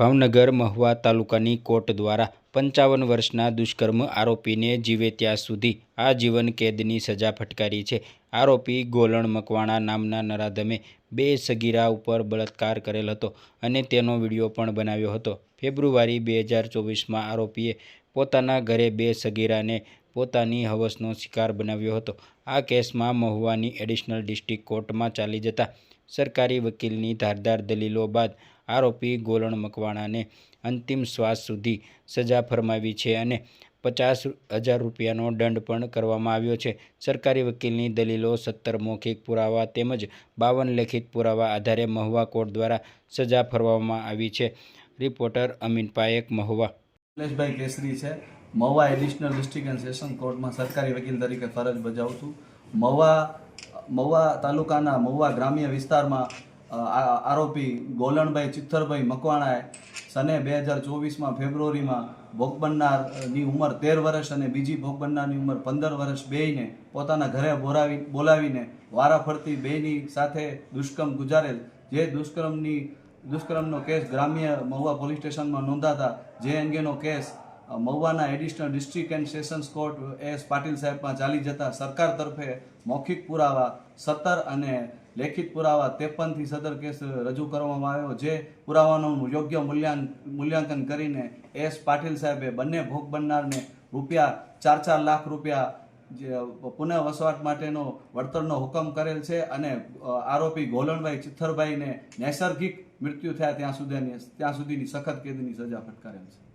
ભાવનગર મહુવા તાલુકાની કોર્ટ દ્વારા પંચાવન વર્ષના દુષ્કર્મ આરોપીને જીવે ત્યાં સુધી આજીવન કેદની સજા ફટકારી છે. આરોપી ગોલણ મકવાણા નામના નરાધમે બે સગીરા ઉપર બળાત્કાર કરેલ હતો અને તેનો વીડિયો પણ બનાવ્યો હતો. ફેબ્રુઆરી બે હજાર ચોવીસમાં આરોપીએ પોતાના ઘરે બે સગીરાને પોતાની હવસનો શિકાર બનાવ્યો હતો. આ કેસમાં મહુવાની એડિશનલ ડિસ્ટ્રિક્ટ કોર્ટમાં ચાલી જતા સરકારી વકીલની ધારદાર દલીલો બાદ આરોપી ગોલણ મકવાણાને અંતિમ શ્વાસ સુધી સજા ફરમાવી છે અને પચાસ હજાર રૂપિયાનો દંડ પણ કરવામાં આવ્યો છે. સરકારી વકીલની દલીલો સત્તર મૌખિક પુરાવા તેમજ બાવન લેખિત પુરાવા આધારે મહુવા કોર્ટ દ્વારા સજા ફરવામાં આવી છે. રિપોર્ટર અમીન પાયેક, મહુવા. નિલેશભાઈ કેસરી છે. Mahuva additional district and session કોર્ટમાં સરકારી વકીલ તરીકે ફરજ બજાવું છું મહુવા મહુવા તાલુકાના મહુવા ગ્રામ્ય વિસ્તારમાં આરોપી ગોલણભાઈ ચિત્તરભાઈ મકવાણાએ સને બે હજાર ચોવીસમાં ફેબ્રુઆરીમાં ભોગ બનનારની ઉંમર તેર વર્ષ અને બીજી ભોગ બનનારની ઉંમર પંદર વર્ષ બેયને પોતાના ઘરે બોલાવી બોલાવીને વારાફરતી બેયની સાથે દુષ્કર્મ ગુજારેલ, જે દુષ્કર્મની, દુષ્કર્મનો કેસ ગ્રામ્ય મહુવા પોલીસ સ્ટેશનમાં નોંધાતા જે અંગેનો case મહુવાના additional district and sessions court S Patil સાહેબમાં ચાલી જતા સરકાર તરફે મૌખિક પુરાવા સત્તર અને લેખિત પુરાવા ત્રેપનથી સદર કેસ રજૂ કરવામાં આવ્યો, જે પુરાવાનું યોગ્ય મૂલ્યાંક, મૂલ્યાંકન કરીને એસ પાટીલ સાહેબે બંને ભોગ બનનારને રૂપિયા ચાર ચાર લાખ રૂપિયા જે પુનઃ વસવાટ માટેનો વળતરનો હુકમ કરેલ છે અને આરોપી ગોલણભાઈ ચિત્થરભાઈને નૈસર્ગિક મૃત્યુ થયા ત્યાં સુધીની ત્યાં સુધીની સખત કેદની સજા ફટકારેલ છે.